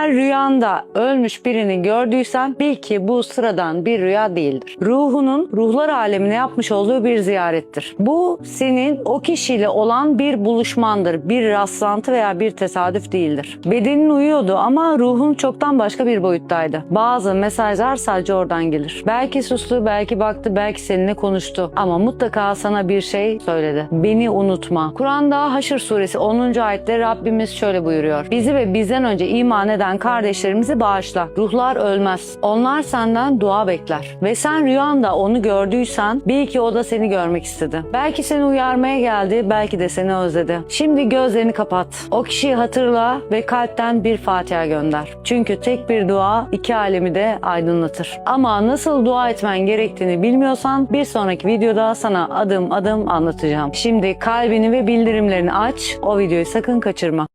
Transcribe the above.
Eğer rüyanda ölmüş birini gördüysen bil ki bu sıradan bir rüya değildir. Ruhunun ruhlar alemine yapmış olduğu bir ziyarettir. Bu senin o kişiyle olan bir buluşmandır. Bir rastlantı veya bir tesadüf değildir. Bedenin uyuyordu ama ruhun çoktan başka bir boyuttaydı. Bazı mesajlar sadece oradan gelir. Belki sustu, belki baktı, belki seninle konuştu. Ama mutlaka sana bir şey söyledi. Beni unutma. Kur'an'da Haşr suresi 10. ayette Rabbimiz şöyle buyuruyor. Bizi ve bizden önce iman eden kardeşlerimizi bağışla. Ruhlar ölmez. Onlar senden dua bekler. Ve sen rüyanda onu gördüysen bil ki o da seni görmek istedi. Belki seni uyarmaya geldi, belki de seni özledi. Şimdi gözlerini kapat. O kişiyi hatırla ve kalpten bir Fatiha gönder. Çünkü tek bir dua iki alemi de aydınlatır. Ama nasıl dua etmen gerektiğini bilmiyorsan bir sonraki videoda sana adım adım anlatacağım. Şimdi kalbini ve bildirimlerini aç. O videoyu sakın kaçırma.